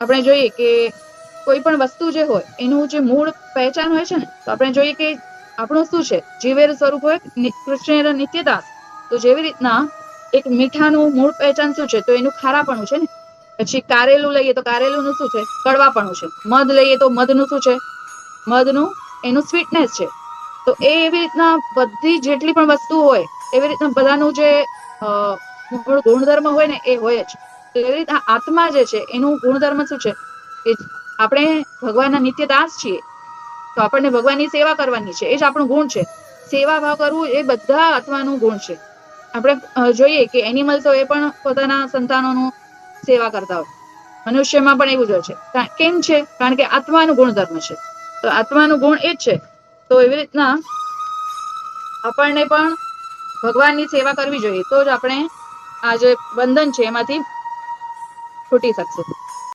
આપણે જોઈએ કે કોઈ પણ વસ્તુ જે હોય, એનું જે મૂળ પહેચાન હોય છે ને, તો આપણે જોઈએ કે આપણું શું છે? જીવેર સ્વરૂપ હોય કૃષ્ણ નિત્યદાસ. તો જેવી રીતના એક મીઠાનું મૂળ પહેચાન શું છે? તો એનું ખારાપણું છે ને? પછી કારેલું લઈએ તો કારેલુંનું શું છે? કડવાપણું છે. મધ લઈએ તો મધનું શું છે? મધનું, એનું સ્વીટનેસ છે. તો એ એવી રીતના બધી જેટલી પણ વસ્તુ હોય, એવી રીતના બધાનું જે ગુણધર્મ હોય ને, એ હોય જ. એવી રીતે આત્મા જે છે, એનું ગુણધર્મ શું છે? કે આપણે ભગવાનના નિત્ય દાસ છીએ. તો આપણને ભગવાનની સેવા કરવાની છે, એ જ આપણું ગુણ છે. સેવા ભાવ કરવું એ બધા આત્માનું ગુણ છે. આપણે જોઈએ કે એનિમલ્સો એ પણ પોતાના સંતાનોનું સેવા કરતા હોય. મનુષ્યમાં પણ એવું જ હોય છે. કેમ છે? કારણ કે આત્માનું ગુણધર્મ છે. તો આત્માનું ગુણ એ જ છે. તો એવી રીતના આપણને પણ ભગવાનની સેવા કરવી જોઈએ. તો જ આપણે આ જે બંધન છે, એમાંથી છૂટી શકશે.